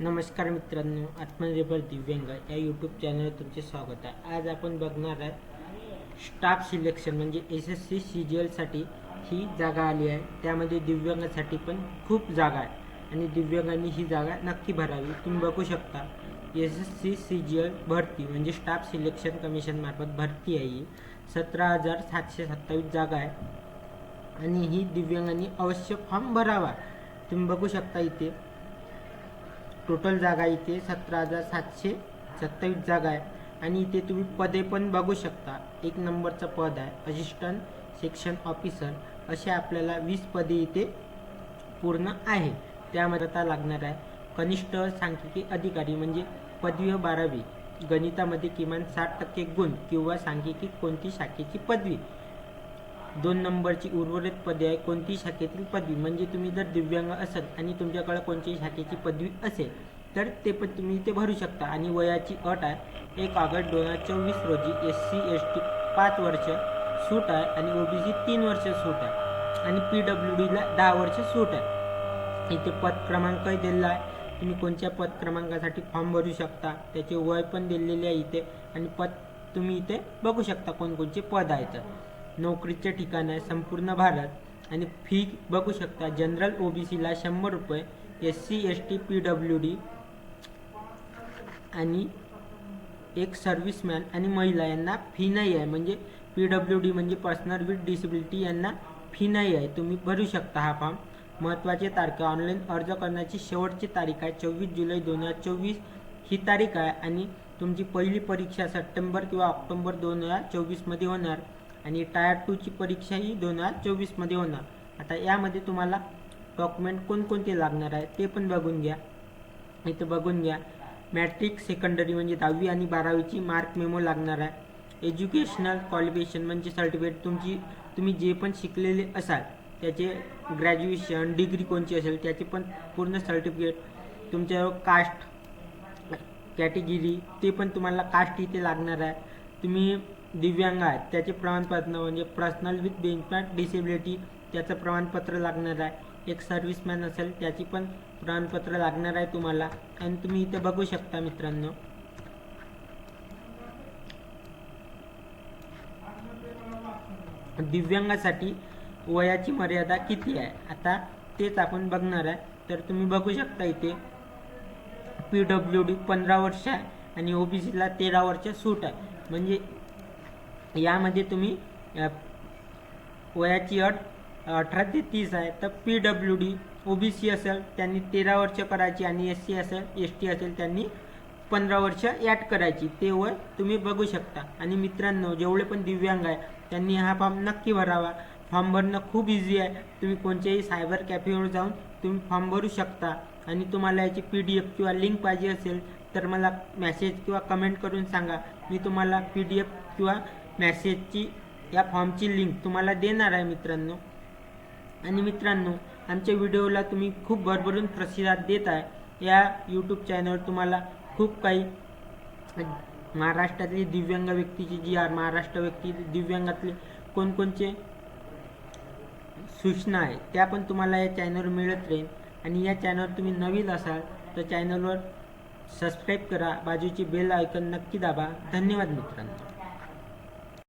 नमस्कार मित्रांनो आत्मनिर्भर दिव्यांग या यूट्यूब चॅनलवर तुमचे स्वागत आहे. आज आपण बघणार आहे स्टाफ सिलेक्शन म्हणजे S S C C G एलसाठी ही जागा आली आहे. त्यामध्ये दिव्यांगासाठी पण खूप जागा आहे आणि दिव्यांगांनी ही जागा नक्की भरावी. तुम्ही बघू शकता S S C C G L भरती म्हणजे स्टाफ सिलेक्शन कमिशनमार्फत भरती आहे ही. सतरा हजार सातशे सत्तावीस जागा आहे आणि ही दिव्यांगांनी अवश्य फॉर्म भरावा. तुम्ही बघू शकता इथे टोटल जागा इथे सतरा हजार सातशे सत्तावीस जागा आहे. आणि इथे तुम्ही पदे पण बघू शकता. एक नंबरचं पद आहे असिस्टंट सेक्शन ऑफिसर असे आपल्याला वीस पदे इथे पूर्ण आहे. त्यामध्ये आता लागणार आहे कनिष्ठ सांख्यिकी अधिकारी म्हणजे पदवी बारावी. गणितामध्ये किमान साठ टक्के गुण किंवा सांख्यिकी कोणती शाखेची पदवी? दोन नंबरची उर्वरित पदे आहे. कोणती? शाखेतील पदवी. म्हणजे तुम्ही जर दिव्यांग असाल आणि तुमच्याकडे कोणत्याही शाखेची पदवी असेल तर ते पण तुम्ही इथे भरू शकता. आणि वयाची अट आहे. एक ऑगस्ट दोन हजार चोवीस रोजी एस सी एस टी पाच वर्ष सूट आहे आणि ओ बी सी तीन वर्ष सूट आहे. आणि पी डब्ल्यू डीला दहा वर्ष सूट आहे. इथे पद क्रमांकही दिलेला आहे. तुम्ही कोणत्या पद क्रमांकासाठी फॉर्म भरू शकता? त्याचे वय पण दिलेले आहे इथे. आणि पद तुम्ही इथे बघू शकता कोणकोणचे पद आहेत नोकरीचे ठिकाण आहे संपूर्ण भारत आणि फी बघू शकता. जनरल ओ बी सीला शंभर रुपये S C S T P W D आणि एक सर्व्हिसमॅन आणि महिला यांना फी नाही आहे. म्हणजे पी डब्ल्यू डी म्हणजे पर्सनल विथ डिसेबिलिटी यांना फी नाही आहे. तुम्ही भरू शकता हा फॉर्म महत्त्वाची तारखा ऑनलाईन अर्ज करण्याची शेवटची तारीख आहे. चोवीस जुलै दोन हजार चोवीस ही तारीख आहे आणि तुमची पहिली परीक्षा सप्टेंबर किंवा ऑक्टोबर दोन हजार चोवीसमध्ये होणार. आणि टायर टूची परीक्षा ही दोन हजार चोवीसमध्ये होणार. आता यामध्ये तुम्हाला डॉक्युमेंट कोणकोणते लागणार आहे ते पण बघून घ्या. इथं बघून घ्या. मॅट्रिक सेकंडरी म्हणजे दहावी आणि बारावीची मार्क मेमो लागणार आहे. एज्युकेशनल क्वालिफिकेशन म्हणजे सर्टिफिकेट तुमची तुम्ही जे पण शिकलेले असाल त्याचे ग्रॅज्युएशन डिग्री कोणची असेल त्याचे पण पूर्ण सर्टिफिकेट तुमच्या कास्ट कॅटेगिरी ते पण तुम्हाला कास्ट इथे लागणार आहे. तुम्ही दिव्यांग आहेत. त्याचे प्रमाणपत्र म्हणजे पर्सनल विथ बेंचमार्क डिसेबिलिटी त्याचं प्रमाणपत्र लागणार आहे. एक सर्व्हिसमॅन असेल त्याची पण प्रमाणपत्र लागणार आहे तुम्हाला. आणि तुम्ही इथे बघू शकता मित्रांनो. दिव्यांगासाठी वयाची मर्यादा किती आहे? आता तेच आपण बघणार आहे. तर तुम्ही बघू शकता इथे. पी डब्ल्यू डी पंधरा वर्ष आहे आणि ओ बी तेरा वर्ष सूट आहे. म्हणजे यामध्ये तुम्ही वयाची अट अठरा ते तीस आहे तर P W D O B C असेल त्यांनी तेरा वर्ष करायची आणि एस सी असेल एस टी असेल त्यांनी पंधरा वर्ष ॲड करायची. ते वय तुम्ही बघू शकता. आणि मित्रांनो जेवढे पण दिव्यांग आहे त्यांनी हा फॉर्म नक्की भरावा. फॉर्म भरणं खूप इझी आहे. तुम्ही कोणत्याही सायबर कॅफेवर जाऊन तुम्ही फॉर्म भरू शकता. आणि तुम्हाला याची पी डी एफ किंवा लिंक पाहिजे असेल तर मला मॅसेज किंवा कमेंट करून सांगा. मी तुम्हाला पी डी एफ किंवा मॅसेजची या फॉर्मची लिंक तुम्हाला देणार आहे मित्रांनो. आणि मित्रांनो आमच्या व्हिडिओला तुम्ही खूप भरभरून प्रतिसाद देत आहे. या यूट्यूब चॅनलवर तुम्हाला खूप काही महाराष्ट्रातली दिव्यांग व्यक्तीची जी आर महाराष्ट्र व्यक्ती दिव्यांगातले कोणकोणचे सूचना आहे त्या पण तुम्हाला या चॅनलवर मिळत राहील. आणि या चॅनलवर तुम्ही नवीन असाल तर चॅनलवर सबस्क्राईब करा. बाजूची बेल आयकन नक्की दाबा. धन्यवाद मित्रांनो.